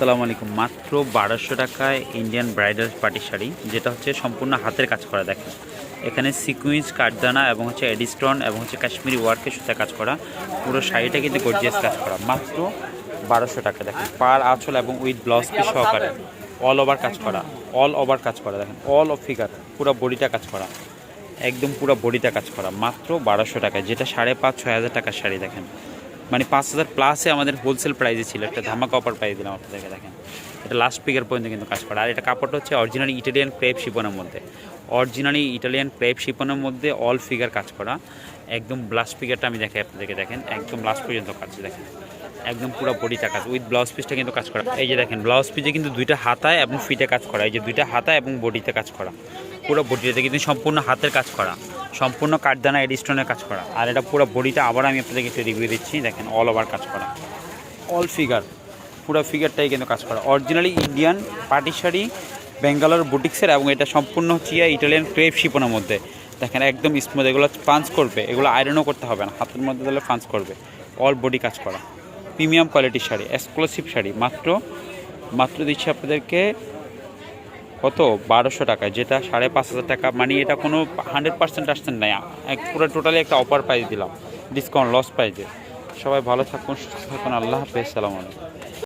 আসসালামু আলাইকুম। মাত্র বারোশো টাকায় ইন্ডিয়ান ব্রাইডাল পার্টি শাড়ি, যেটা হচ্ছে সম্পূর্ণ হাতের কাজ করা, দেখেন। এখানে সিকুইন্স কাঠদানা এবং হচ্ছে এডিস্টন এবং হচ্ছে কাশ্মীরি ওয়ার্কের সুতা কাজ করা। পুরো শাড়িটা কিন্তু গর্জিয়াস কাজ করা। মাত্র বারোশো টাকা, দেখেন। পার আঁচল এবং উইথ ব্লাউজ পিস সহকারে অল ওভার কাজ করা। অল ওভার কাজ করা, দেখেন। অল অফ ফিগার পুরো বডিটা কাজ করা। একদম পুরো বডিটা কাজ করা। মাত্র বারোশো টাকায়, যেটা সাড়ে পাঁচ, ছয় হাজার টাকার শাড়ি, দেখেন। মানে পাঁচ হাজার প্লাসে আমাদের হোলসেল প্রাইসে ছিল। একটা ধামাকা অফার প্রাইস দিলাম আপনাদেরকে, দেখেন। এটা লাস্ট পিকের পর্যন্ত কিন্তু কাজ করা। আর এটা কাপড়টা হচ্ছে অরিজিনালি ইটালিয়ান ক্রেপ শিপনের মধ্যে। অরিজিনালি ইটালিয়ান ক্রেপ শিপনের মধ্যে অল ফিগার কাজ করা। একদম লাস্ট ফিগারটা আমি দেখে আপনাদেরকে, দেখেন। একদম লাস্ট পর্যন্ত কাজ, দেখেন। একদম পুরো বডিটা কাজ। উইথ ব্লাউজ পিসটা কিন্তু কাজ করা। এই যে দেখেন ব্লাউজ পিসে কিন্তু দুইটা হাতায় এবং ফিটে কাজ করা। এই যে দুইটা হাতায় এবং বডিতে কাজ করা। পুরো বডিটাতে কিন্তু সম্পূর্ণ হাতের কাজ করা। সম্পূর্ণ কাঠদানা এডিস্টোনের কাজ করা। আর এটা পুরো বডিটা আবার আমি আপনাদেরকে একটু রিভিউ দিচ্ছি। দেখেন অল ওভার কাজ করা। অল ফিগার পুরো ফিগারটাই কিন্তু কাজ করা। Originally Indian party sari Bangalore বুটিক্সের এবং এটা সম্পূর্ণ হচ্ছে ইটালিয়ান ক্রেপ শিপনের মধ্যে। দেখেন, একদম স্মুথ এগুলো পাঞ্চ করবে। এগুলো আয়রনও করতে হবে না। হাতের মধ্যে দিলে পাঞ্চ করবে। অল বডি কাজ করা। প্রিমিয়াম কোয়ালিটির শাড়ি এক্সক্লুসিভ শাড়ি। মাত্র মাত্র দিচ্ছি আপনাদেরকে কত? বারোশো টাকা। যেটা সাড়ে পাঁচ হাজার টাকা। মানে এটা কোনো হান্ড্রেড পার্সেন্ট আসছেন নাই পুরো টোটালি একটা অফার প্রাইস দিলাম। ডিসকাউন্ট লস প্রাইজে সবাই ভালো থাকুন, সুস্থ থাকুন। আল্লাহ হাফেজ। সালাম আলাইকুম।